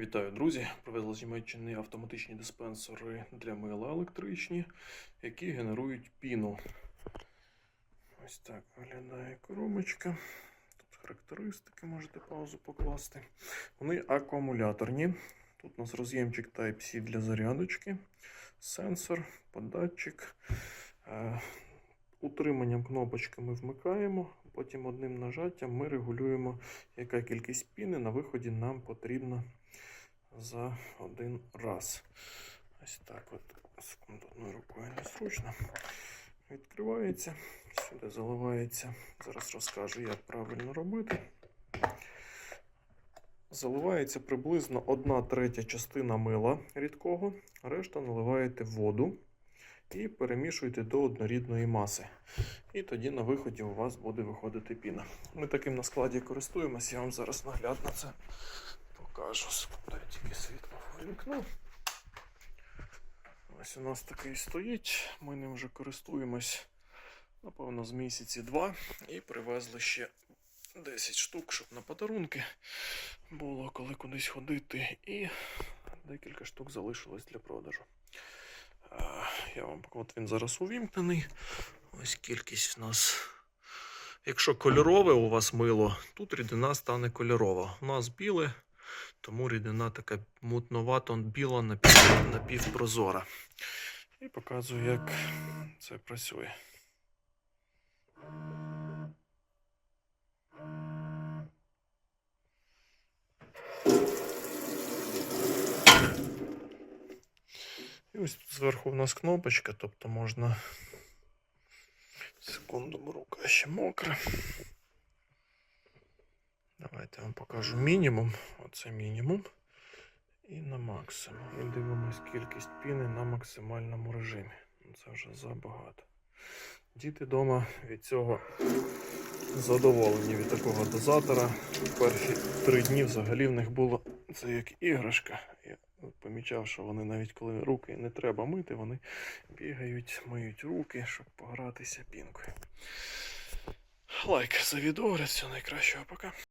Вітаю, друзі! Привезли з Німеччини автоматичні диспенсери для мила електричні, які генерують піну. Ось так виглядає коробочка. Тут характеристики можете паузу покласти. Вони акумуляторні. Тут у нас роз'ємчик Type-C для зарядочки, сенсор, податчик. Е, Утриманням кнопочки ми вмикаємо, потім одним нажаттям ми регулюємо, яка кількість піни на виході нам потрібна за один раз. Ось так от. Секунду, одною рукою незручно. Відкривається, сюди заливається. Зараз розкажу, як правильно робити. Заливається приблизно 1 третя частина мила рідкого, решта наливаєте воду і перемішуєте до однорідної маси. І тоді на виході у вас буде виходити піна. Ми таким на складі користуємося, я вам зараз наглядно це покажу. Я тільки світло вимкну. Ось у нас такий стоїть. Ми ним вже користуємось, напевно, з місяці два. І привезли ще 10 штук, щоб на подарунки було коли кудись ходити. І декілька штук залишилось для продажу. Я вам от він зараз увімкнений. Ось кількість в нас. Якщо кольорове у вас мило, тут рідина стане кольорова. У нас біле, тому рідина така мутновато біла напів, напівпрозора. І показую, як це працює. І ось зверху у нас кнопочка, тобто можна. Секунду, рука ще мокра. Давайте я вам покажу мінімум. Оце мінімум. І на максимум. І дивимось кількість піни на максимальному режимі. Це вже забагато. Діти вдома від цього задоволені від такого дозатора. Перші три дні взагалі в них було це як іграшка. Я помічав, що вони навіть коли руки не треба мити, вони бігають, миють руки, щоб погратися пінкою. Лайк за відеогляд, всього найкращого, пока.